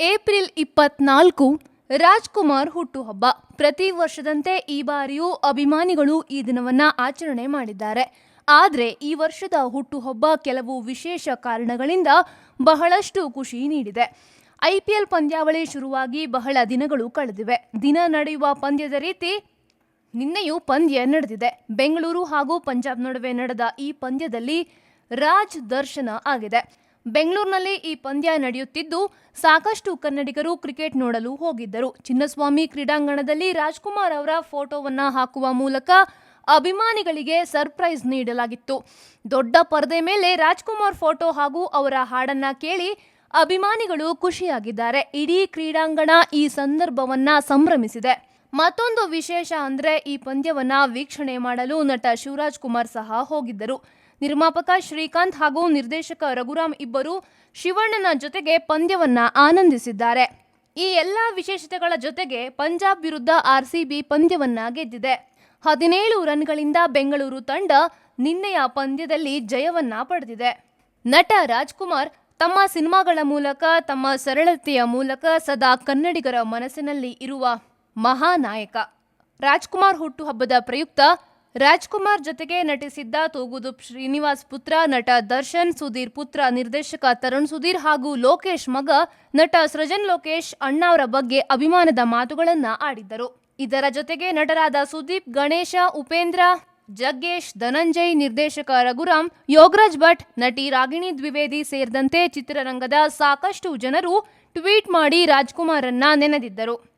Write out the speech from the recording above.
April ಇಪ್ಪತ್ನಾಲ್ಕು ರಾಜ್ಕುಮಾರ್ ಹುಟ್ಟುಹಬ್ಬ. ಪ್ರತಿ ವರ್ಷದಂತೆ ಈ ಬಾರಿಯೂ ಅಭಿಮಾನಿಗಳು ಈ ದಿನವನ್ನ ಆಚರಣೆ ಮಾಡಿದ್ದಾರೆ. ಆದರೆ ಈ ವರ್ಷದ ಹುಟ್ಟುಹಬ್ಬ ಕೆಲವು ವಿಶೇಷ ಕಾರಣಗಳಿಂದ ಬಹಳಷ್ಟು ಖುಷಿ ನೀಡಿದೆ. ಐಪಿಎಲ್ ಪಂದ್ಯಾವಳಿ ಶುರುವಾಗಿ ಬಹಳ ದಿನಗಳು ಕಳೆದಿವೆ. ದಿನ ನಡೆಯುವ ಪಂದ್ಯದ ರೀತಿ ನಿನ್ನೆಯೂ ಪಂದ್ಯ ನಡೆದಿದೆ. ಬೆಂಗಳೂರು ಹಾಗೂ ಪಂಜಾಬ್ ನಡುವೆ ನಡೆದ ಈ ಪಂದ್ಯದಲ್ಲಿ ರಾಜ್ ದರ್ಶನ ಆಗಿದೆ. ಬೆಂಗಳೂರಿನಲ್ಲಿ ಈ ಪಂದ್ಯ ನಡೆಯುತ್ತಿದ್ದು, ಸಾಕಷ್ಟು ಕನ್ನಡಿಗರು ಕ್ರಿಕೆಟ್ ನೋಡಲು ಹೋಗಿದ್ದರು. ಚಿನ್ನಸ್ವಾಮಿ ಕ್ರೀಡಾಂಗಣದಲ್ಲಿ ರಾಜ್ಕುಮಾರ್ ಅವರ ಫೋಟೋವನ್ನ ಹಾಕುವ ಮೂಲಕ ಅಭಿಮಾನಿಗಳಿಗೆ ಸರ್ಪ್ರೈಸ್ ನೀಡಲಾಗಿತ್ತು. ದೊಡ್ಡ ಪರದೆ ಮೇಲೆ ರಾಜ್ಕುಮಾರ್ ಫೋಟೋ ಹಾಗೂ ಅವರ ಹಾಡನ್ನ ಕೇಳಿ ಅಭಿಮಾನಿಗಳು ಖುಷಿಯಾಗಿದ್ದಾರೆ. ಇಡೀ ಕ್ರೀಡಾಂಗಣ ಈ ಸಂದರ್ಭವನ್ನ ಸಂಭ್ರಮಿಸಿದೆ. ಮತ್ತೊಂದು ವಿಶೇಷ ಅಂದ್ರೆ ಈ ಪಂದ್ಯವನ್ನ ವೀಕ್ಷಣೆ ಮಾಡಲು ನಟ ಶಿವರಾಜ್ ಕುಮಾರ್ ಸಹ ಹೋಗಿದ್ದರು. ನಿರ್ಮಾಪಕ ಶ್ರೀಕಾಂತ್ ಹಾಗೂ ನಿರ್ದೇಶಕ ರಘುರಾಮ್ ಇಬ್ಬರು ಶಿವಣ್ಣನ ಜೊತೆಗೆ ಪಂದ್ಯವನ್ನ ಆನಂದಿಸಿದ್ದಾರೆ. ಈ ಎಲ್ಲ ವಿಶೇಷತೆಗಳ ಜೊತೆಗೆ ಪಂಜಾಬ್ ವಿರುದ್ಧ ಆರ್ಸಿಬಿ ಪಂದ್ಯವನ್ನ ಗೆದ್ದಿದೆ. ಹದಿನೇಳು ರನ್ಗಳಿಂದ ಬೆಂಗಳೂರು ತಂಡ ನಿನ್ನೆಯ ಪಂದ್ಯದಲ್ಲಿ ಜಯವನ್ನ ಪಡೆದಿದೆ. ನಟ ರಾಜ್ಕುಮಾರ್ ತಮ್ಮ ಸಿನಿಮಾಗಳ ಮೂಲಕ, ತಮ್ಮ ಸರಳತೆಯ ಮೂಲಕ ಸದಾ ಕನ್ನಡಿಗರ ಮನಸ್ಸಿನಲ್ಲಿ ಇರುವ ಮಹಾನಾಯಕ. ರಾಜ್ಕುಮಾರ್ ಹುಟ್ಟುಹಬ್ಬದ ಪ್ರಯುಕ್ತ ರಾಜ್ಕುಮಾರ್ ಜೊತೆಗೆ ನಟಿಸಿದ್ದ ತೂಗುದೂಪ್ ಶ್ರೀನಿವಾಸ್ ಪುತ್ರ ನಟ ದರ್ಶನ್ ಸುಧೀರ್ ಪುತ್ರ ನಿರ್ದೇಶಕ ತರುಣ್ ಸುಧೀರ್ ಹಾಗೂ ಲೋಕೇಶ್ ಮಗ ನಟ ಸೃಜನ್ ಲೋಕೇಶ್ ಅಣ್ಣಾವರ ಬಗ್ಗೆ ಅಭಿಮಾನದ ಮಾತುಗಳನ್ನು ಆಡಿದ್ದರು. ಇದರ ಜೊತೆಗೆ ನಟರಾದ ಸುದೀಪ್, ಗಣೇಶ, ಉಪೇಂದ್ರ, ಜಗ್ಗೇಶ್, ಧನಂಜಯ್, ನಿರ್ದೇಶಕ ರಘುರಾಮ್, ಯೋಗರಾಜ್ ಭಟ್, ನಟಿ ರಾಗಿಣಿ ದ್ವಿವೇದಿ ಸೇರಿದಂತೆ ಚಿತ್ರರಂಗದ ಸಾಕಷ್ಟು ಜನರು ಟ್ವೀಟ್ ಮಾಡಿ ರಾಜ್ಕುಮಾರನ್ನ ನೆನೆದಿದ್ದರು.